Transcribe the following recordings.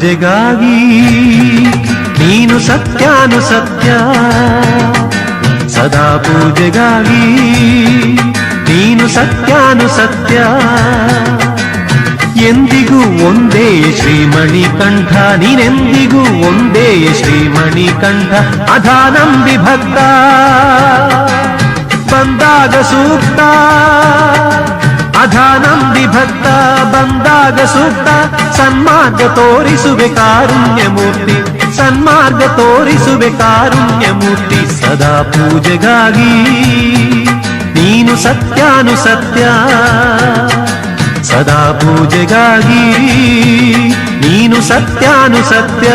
ಪೂಜೆಗಾಗಿ ನೀನು ಸತ್ಯಾನು ಸತ್ಯ ಸದಾ ಪೂಜೆಗಾಗಿ ನೀನು ಸತ್ಯಾನು ಸತ್ಯ ಎಂದಿಗೂ ಒಂದೇ ಶ್ರೀಮಣಿ ಕಂಠ ನೀನೆಂದಿಗೂ ಒಂದೇ ಶ್ರೀಮಣಿ ಕಂಠ ಅಧಾನಂಬಿ ಭಕ್ತ. ಬಂದಾಗ ಸೂಕ್ತ. ಅಧಾನಂದಿ ಭಕ್ತ ಬಂದಾಗ ಸೂಕ್ತ, ಸನ್ಮಾರ್ಗ ತೋರಿಸುವೆ ಕಾರುಣ್ಯ ಮೂರ್ತಿ ಸನ್ಮಾರ್ಗ ತೋರಿಸುವೆ ಕಾರುಣ್ಯ ಮೂರ್ತಿ ಸದಾ ಪೂಜೆಗಾಗಿ ನೀನು ಸತ್ಯಾನು ಸತ್ಯ ಸದಾ ಪೂಜೆಗಾಗಿ ನೀನು ಸತ್ಯಾನು ಸತ್ಯ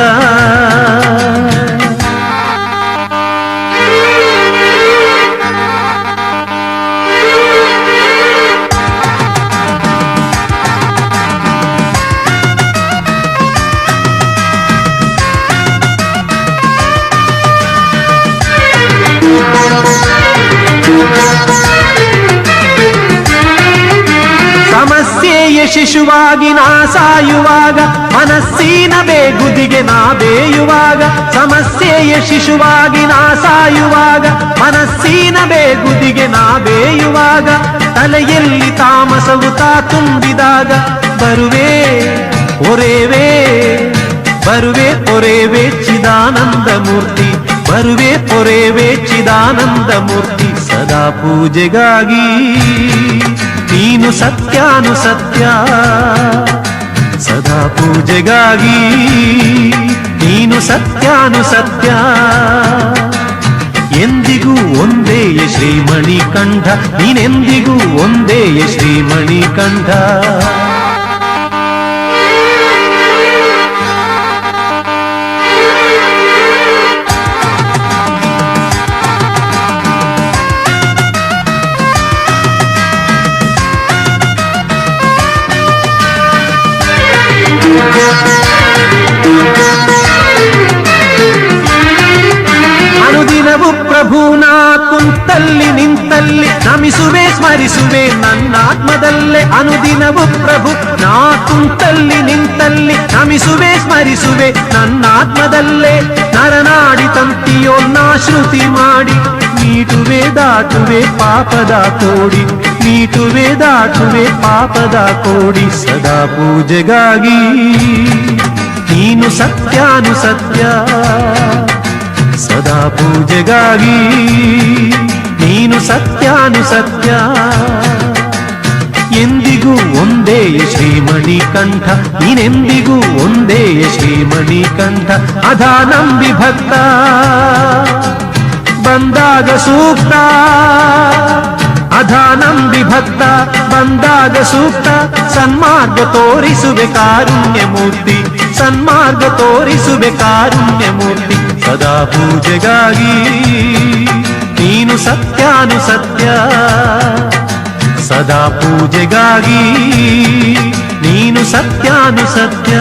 ಶಿಶುವಾಗಿ ನಾ ಸಾಯುವಾಗ, ಮನಸ್ಸಿನ ಬೇಗುದಿಗೆ ನಾ ಬೇಯುವಾಗ, ಸಮಸ್ಯೆಯ ಶಿಶುವಾಗಿ ನಾ ಸಾಯುವಾಗ, ಮನಸ್ಸಿನ ಬೇಗುದಿಗೆ ನಾ ಬೇಯುವಾಗ, ತಲೆಯಲ್ಲಿ ತಾಮಸವು ತಾ ತುಂಬಿದಾಗ, ಬರುವೆ, ಒರೇವೆ ಬರುವೆ, ಒರೇವೆ ಚಿದಾನಂದ ಮೂರ್ತಿ, ಬರುವೆ ಪೊರೆವೆ ಚಿದಾನಂದ ಮೂರ್ತಿ, ಸದಾ ಪೂಜೆಗಾಗಿ. ನೀನು ಸತ್ಯಾನು ಸತ್ಯ ಸದಾ ಪೂಜೆಗಾಗಿ ನೀನು ಸತ್ಯಾನು ಸತ್ಯ ಎಂದಿಗೂ ಒಂದೇ ಶ್ರೀಮಣಿ ಕಂಠ ನೀನೆಂದಿಗೂ ಒಂದೇ ಶ್ರೀಮಣಿ ಕಂಠ ನಿಂತಲ್ಲಿ ನಮಿಸುವೆ, ಸ್ಮರಿಸುವೆ, ನನ್ನಾತ್ಮದಲ್ಲೇ ಅನುದಿನವು ಪ್ರಭು. ನಾ ಕುಂತಲ್ಲಿ ನಿಂತಲ್ಲಿ ನಮಿಸುವೆ, ಸ್ಮರಿಸುವೆ, ನನ್ನಾತ್ಮದಲ್ಲೇ ನರನಾಡಿ ತಂತಿಯೋನ್ನ ಶ್ರುತಿ ಮಾಡಿ. ನೀಟುವೆ, ದಾಟುವೆ, ಪಾಪದ ಕೋಡಿ. ನೀಟುವೆ, ದಾಟುವೆ, ಪಾಪದ ಕೋಡಿ. ಸದಾ ಪೂಜೆಗಾಗಿ ನೀನು ಸತ್ಯಾನು ಸತ್ಯ. ಸದಾ ಪೂಜೆಗಾಗಿ ನೀನು ಸತ್ಯಾನು ಸತ್ಯ ಎಂದಿಗೂ ಒಂದೇ ಶ್ರೀಮಣಿ ಕಂಠ ನೀನೆಂದಿಗೂ ಒಂದೇ ಶ್ರೀಮಣಿ ಕಂಠ ಅಧಾನಂಬಿ ಭಕ್ತ. ಬಂದಾಗ ಸೂಕ್ತ, ಅಧಾನಂಬಿ ಭಕ್ತ. ಬಂದಾಗ ಸೂಕ್ತ, ಸನ್ಮಾರ್ಗ ತೋರಿಸುವೆ ಕಾರುಣ್ಯ ಮೂರ್ತಿ ಸನ್ಮಾರ್ಗ ತೋರಿಸುವೆ ಕಾರುಣ್ಯ ಮೂರ್ತಿ ಸದಾ ಪೂಜೆಗಾಗಿ ನೀನು ಸತ್ಯಾನು ಸತ್ಯ ಸದಾ ಪೂಜೆಗಾಗಿ ನೀನು ಸತ್ಯಾನು ಸತ್ಯ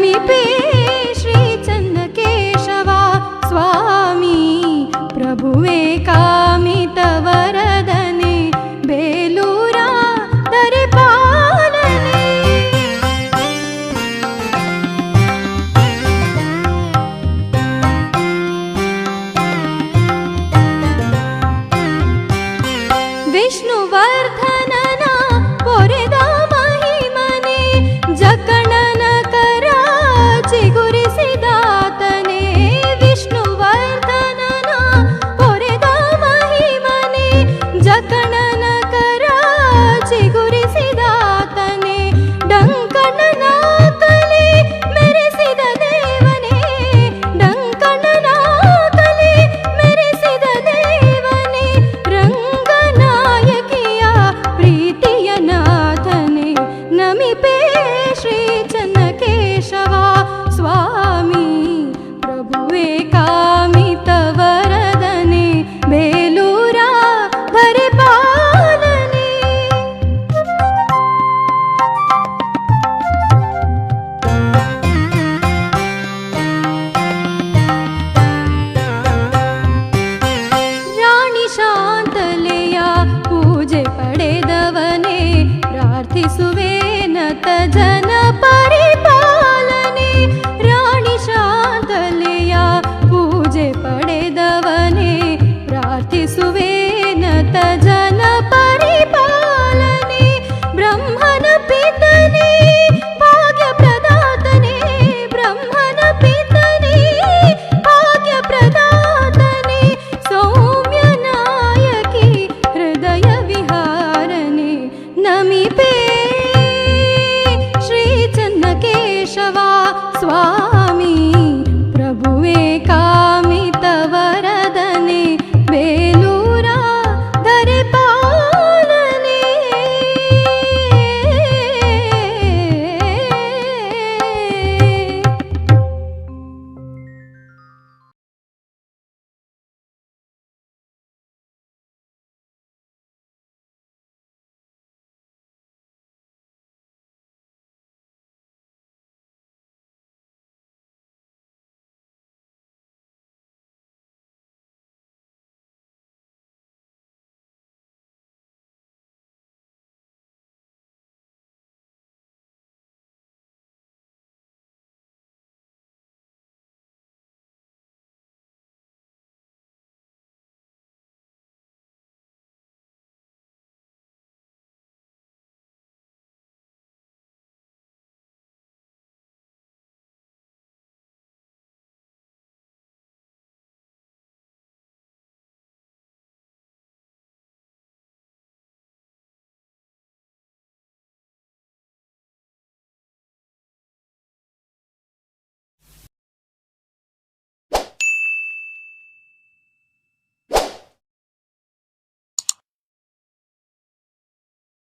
আমি পেয়ে